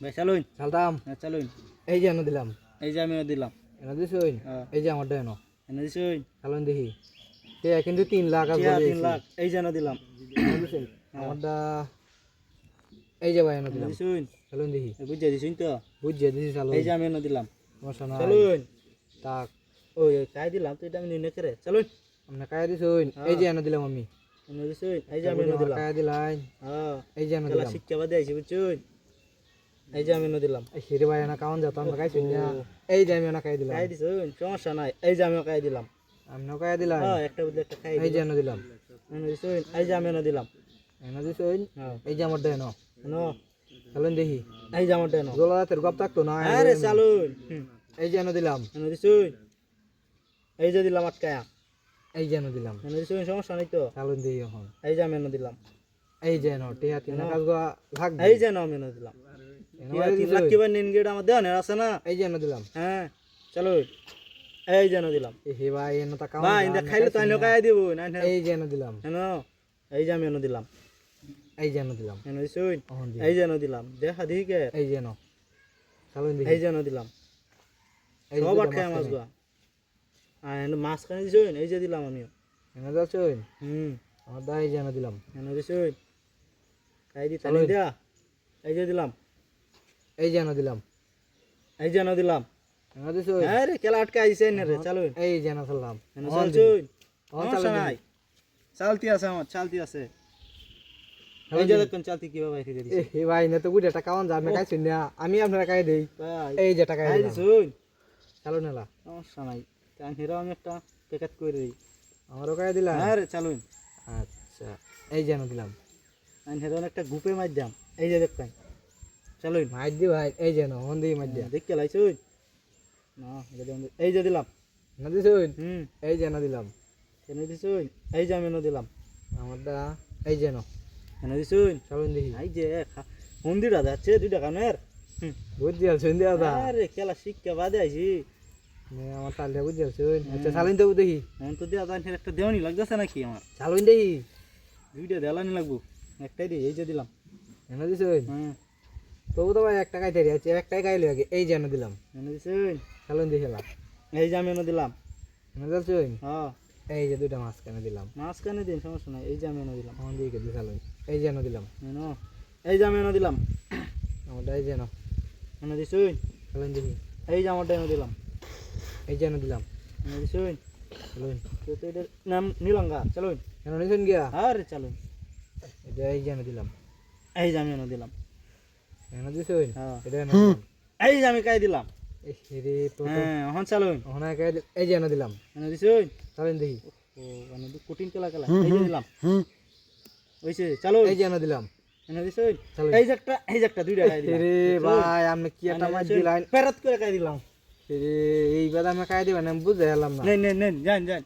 ভাই চালুন। চালতাম। হ্যাঁ চালুন। এই যে এনে দিলাম। এই যে আমিও দিলাম। এনে দিছই হ্যাঁ। এই যে আমারটা এনো। এনে দিছুন চালুন দেখি। কিন্তু তিন লাখ তিন লাখ। এই যে এনে দিলাম। আমারটা এই যে ভাই এনে এনে দিলাম। দিছুন চালুন দেখি। বুঝে দিছুন তো? বুঝিয়ে দিছি চালুন। এই যে আমি এনে দিলাম। চালুন। তাক। ওই কাই দিলাম তো এটা আমি নিয়ে করে। চালুন। আপনি কায়া দিছই এই যে এনে দিলাম আমি। এনে দিছুন এই যে আমি এনে দিলাম। কায়া দিলাই হ্যাঁ। এই যে এনে দিলাম। শিক্ষা বাদে আইছি বুঝছুন এই যে আমি এনে দিলাম এই সিঁড়ি ভাই এনে কাউন যেত আমরা কাইছি না এই যে আমি এনে কাই দিলাম কাই দিছুন সমস্যা নাই এই যে আমিও কাই দিলাম আপনিও কায়া দিলাই হ্যাঁ একটা বদলে একটা খাই এই যে এনে দিলাম এনে দিছুন এই যে আমি এনে দিলাম এনে হ্যাঁ এই যে আমারটা এনো এনো চালুন দেখি এই যে আমারটা এনো জোলা রাতের গপ থাকতো না আরে চালুন এই যে এনে দিলাম এনে দিছুন এই যে দিলাম আটকায়া এই যে এনে দিলাম এনে দিছুন সমস্যা নাই তো চালুন দেখি এখন এই যে আমি এনে দিলাম এই যে এনো টিয়া তিন কাজ গোয়া থাক এই যে নাও আমি এনে দিলাম তিন লাখ কিবার নিন গেট আমার দেওয়া আছে না এই যে দিলাম হ্যাঁ চলো এই যে এনে দিলাম হে ভাই এনো তা ভাই ইন্দা খাইলে দিব না এই যে এনে দিলাম এনো এই যে আমি এনে দিলাম এই যে এনে দিলাম দিছুন এই যে এনে দিলাম দেখা কে এই যে এনো এই যে এনে দিলাম এই সব দুটো মাছ। গা আর এনে মাছ খানি দিছুন এই যে দিলাম আমিও এনে যাচ্ছই হুম আমার দা এই যে এনে দিলাম দিছুন খাই দি চলো। দিয়া এই যে দিলাম এই যে এনে দিলাম। এই যে এনে দিলাম। হ্যাঁ রে আটকা এনে রে চলো এই যে এনে চললাম এনে এখন চলছুন এখন সমস্যা নাই। চালতি আছে আমার চালতি আছে। এই যে দেখুন চালতি কীভাবে রেখে দিছি। হে ভাই না তো গুড়ে টাকা আন যাবে কাইছি না। আমি আপনারা কাই দেই। এই যে টাকা চালুন সমস্যা নাই। হিরো আমি একটা প্যাকেট করে দিই। আমারও কাই দিলাম। হ্যাঁ রে চালুন। আচ্ছা এই যে এনে দিলাম। আমি হিরো একটা গ্রুপে মার দাম। এই যে দেখবেন। চালুন মাইর দি ভাই এই যে নো হন দি মাইর দিয়া দেখতে লাইছুন না এই যে দিলাম। না দিছুন হুম। এই যে এনে দিলাম। এনে দিছুন এই যে আমি এনে দিলাম। আমার দা এই যে নো এনে দিছুন চালুন দেখি। এই যে মন্দিরটা যাচ্ছে দুইটা কানের। বুঝছি আলছুন দিয়া দা আরে খেলা শিক্ষা বাদে আইছি। নে আমার তালটা বুঝছি আলছুন আচ্ছা চালুন দেবো দেখি। এখন তো দেওয়া জানি একটা দেওয়ানি লাগতেছে নাকি আমার? চালুন দেখি দুইটা দেওয়ানি লাগবো। একটাই দিই এই যে দিলাম। এনে দিছুন হ্যাঁ তবু তো ভাই একটা কাই তেরি আছে একটাই কাইলে আগে এই যে এনে দিলাম এনে দিছুন চালুন দেখি এলা এই যে আমি এনে দিলাম এনে যাচ্ছুন হ্যাঁ এই যে দুইটা মাছ কেনে দিলাম মাঝখানে দিন সমস্যা নাই এই যে আমি এনে দিলাম আমার দিকে দি চালুন এই যে এনে দিলাম এনো এই যে আমি এনে দিলাম আমারটা এই যে নো এনে দিছুন চালুন দেখি এই যে আমারটা এনে দিলাম এই যে এনে দিলাম এনে দিছুন চালুন তো তো এটার নাম নীলঙ্গা চলুন এনে নিছুন গিয়া আরে চলুন এটা এই যে এনে দিলাম এই যে আমি এনে দিলাম এনে দিছুন হ্যাঁ। এটা এনে দিলাম। এই যে আমি কাই দিলাম? রে তো তো হ্যাঁ এখন চলুন ওখানে কাই এই যে এনে দিলাম। এনে দিছুন চালুন দেখি। ও দু কঠিন কেলা কেলা এই যে দিলাম। ওইছে চলো এই যে এনে দিলাম। এনে দিছুন চলুন এই যে একটা এই যে একটা দুইটা কাই দিলাম। রে ভাই আপনি কি একটা মাছ পেরাত করে কাই দিলাম? রে এই বেদা কাই দিবেন? আমি বুঝতে পারলাম না। নেন নেন নেন যান যান।